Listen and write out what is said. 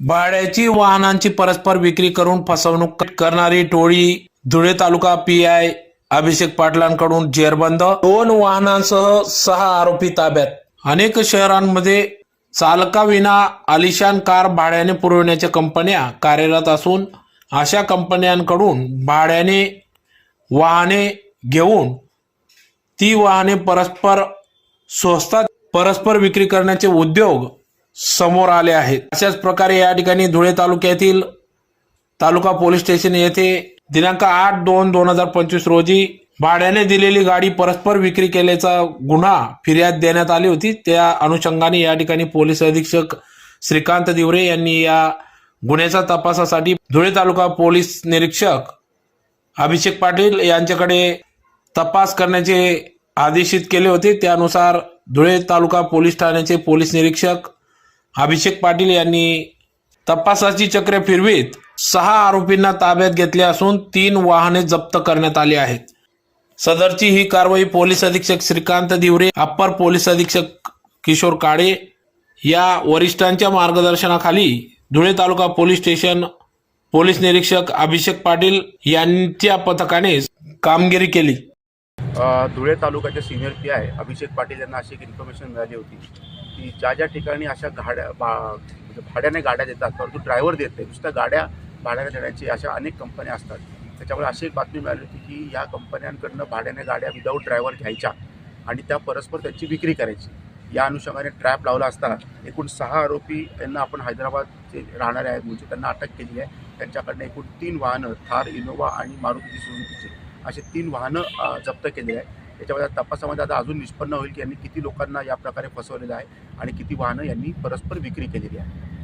भाड्याची वाहनांची परस्पर विक्री करून फसवणूक करणारी टोळी धुळे तालुका पी आय अभिषेक पाटलांकडून जेरबंद. दोन वाहनांसह सहा आरोपी ताब्यात. अनेक शहरांमध्ये चालकाविना आलिशान कार भाड्याने पुरवण्याच्या कंपन्या कार्यरत असून अशा कंपन्यांकडून भाड्याने वाहने घेऊन ती वाहने परस्पर स्वस्तात परस्पर विक्री करण्याचे उद्योग समोर आले आहेत. अशाच प्रकारे या ठिकाणी धुळे तालुक्यातील तालुका पोलीस स्टेशन येथे दिनांक आठ दोन दोन हजार पंचवीस रोजी भाड्याने दिलेली गाडी परस्पर विक्री केल्याचा गुन्हा फिर्याद देण्यात आली होती. त्या अनुषंगाने या ठिकाणी पोलीस अधीक्षक श्रीकांत दिवरे यांनी या गुन्ह्याच्या तपासासाठी धुळे तालुका पोलीस निरीक्षक अभिषेक पाटील यांच्याकडे तपास करण्याचे आदेशित केले होते. त्यानुसार धुळे तालुका पोलीस ठाण्याचे पोलीस निरीक्षक अभिषेक पाटील यांनी तपासाची चक्रे फिरवीत सहा आरोपींना ताब्यात घेतले असून तीन वाहने जप्त करण्यात आली आहेत. सदरची ही कारवाई पोलीस अधीक्षक श्रीकांत दिवरे अप्पर पोलीस अधीक्षक किशोर काळे या वरिष्ठांच्या मार्गदर्शनाखाली धुळे तालुका पोलीस स्टेशन पोलीस निरीक्षक अभिषेक पाटील यांच्या पथकाने कामगिरी केली. धुळे तालुक्याचे senior P I Abhishek Patil यांना अशी एक इन्फॉर्मेशन मिळाली होती. की ज्या ज्या ठिकाणी अशा गाड्या बा म्हणजे भाड्याने गाड्या देतात परंतु ड्रायव्हर देत नाही नुसत्या गाड्या भाड्याने देण्याची अशा अनेक कंपन्या असतात. त्याच्यामुळे अशी एक बातमी मिळाली होती की या कंपन्यांकडनं भाड्याने गाड्या विदाऊट ड्रायव्हर घ्यायच्या आणि त्या परस्पर त्यांची विक्री करायची. या अनुषंगाने ट्रॅप लावला असता एकूण सहा आरोपी यांना आपण हैदराबादचे राहणारे आहेत म्हणजे त्यांना अटक केली आहे. त्यांच्याकडनं एकूण तीन वाहनं थार इनोवा आणि मारुती सुझुकीचे असे तीन वाहनं जप्त केली आहे त्याच्यामध्ये आता तपासामध्ये आता अजून निष्पन्न होईल की यांनी किती लोकांना या प्रकारे फसवलेलं आहे आणि किती वाहनं यांनी परस्पर विक्री केलेली आहे.